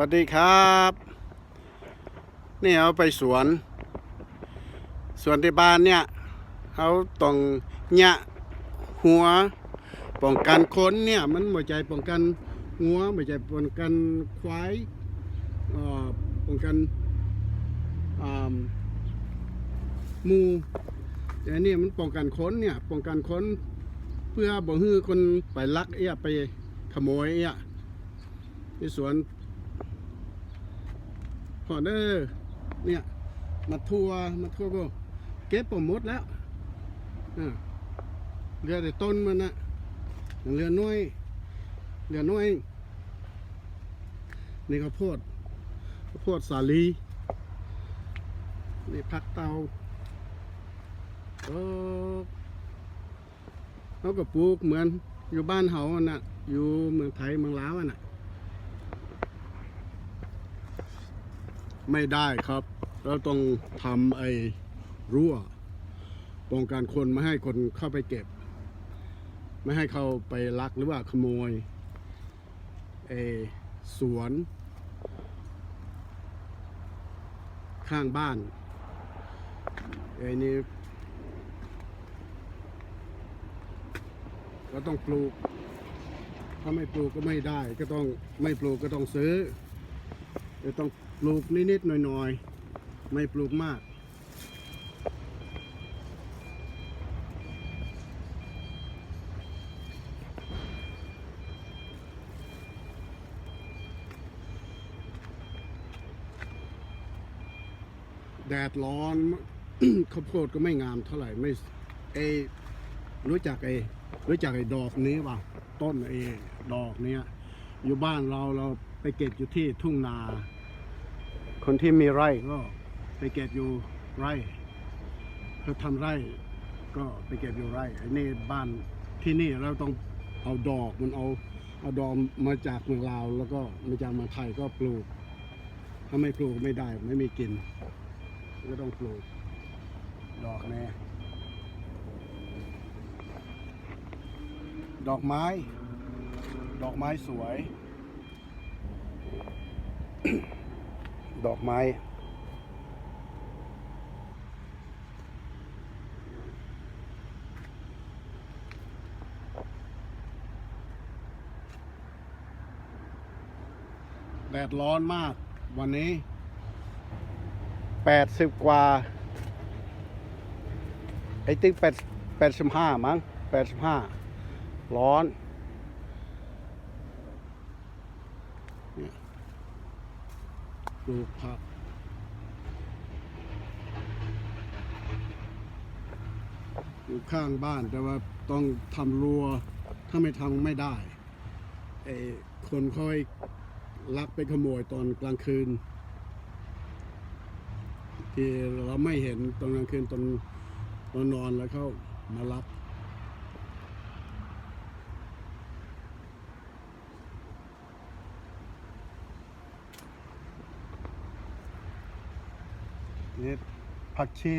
วัสดีครับ นี่เอาไปสวน สวนที่บ้านเนี่ยเขาต้องหยะหัวป้องกันคนเนี่ย มันหัวใจป้องกันหัวหัวใจป้องกันควายป้องกันมูแต่อันนี่มันป้องกันคนเนี่ย ป้องกันคนเพื่อบ่ฮื้อคนไปลักเอี้ยไปขโมยเอี้ยที่สวน พอเด้อเนี่ย มาทัวร์มาทัวร์ก็เก็บผมมดแล้วเหลือแต่ต้นมันนะเหลือน้อยเหลือน้อยนี่ข้าวโพดข้าวโพดสาลีนี่ผักเตาเออเขาก็ปลูกเหมือนอยู่บ้านเฮาอะน่ะ อยู่เมืองไทยเมืองลาวอะน่ะ ไม่ได้ครับ เราต้องทำไอ้รั้วป้องกันคนไม่ให้คนเข้าไปเก็บ ไม่ให้เขาไปลักหรือว่าขโมยไอ้สวน ข้างบ้านไอ้นี่ก็ต้องปลูก ถ้าไม่ปลูกก็ไม่ได้ ก็ต้องไม่ปลูกก็ต้องซื้อจะต้อง ปลูกนิดๆหน่อยๆ ไม่ปลูกมากแดดร้อนข้าวโพดก็ไม่งามเท่าไหร่ไม่เอรู้จักไอรู้จักไอดอกนี้ป่ะต้นไอดอกเนี้ยอยู่บ้านเราเราไปเก็บอยู่ที่ทุ่งนา คนที่มีไร่ก็ไปเก็บอยู่ไร่เขาทำไร่ก็ไปเก็บอยู่ไร่ไอ้นี่บ้านที่นี่เราต้องเอาดอกมันเอาเอาดอกมาจากเมืองลาว แล้วก็มาจากเมืองไทยก็ปลูก ถ้าไม่ปลูกไม่ได้ไม่มีกิน ก็ต้องปลูก ดอกแน่ดอกไม้ ดอกไม้สวย ดอกไม้แดดร้อนมากวันนี้แปดสิบกว่า ไอ้ติ๊กแปดแปดสิบห้ามั้งแปดสิบห้าร้อน ปลูกผักอยู่ข้างบ้านแต่ว่าต้องทำรั้วถ้าไม่ทำไม่ได้ไอ้คนค่อยลักไปขโมยตอนกลางคืน ที่เราไม่เห็นตอนกลางคืนตอนตอนนอนแล้วเขามารับ นี่ผักชี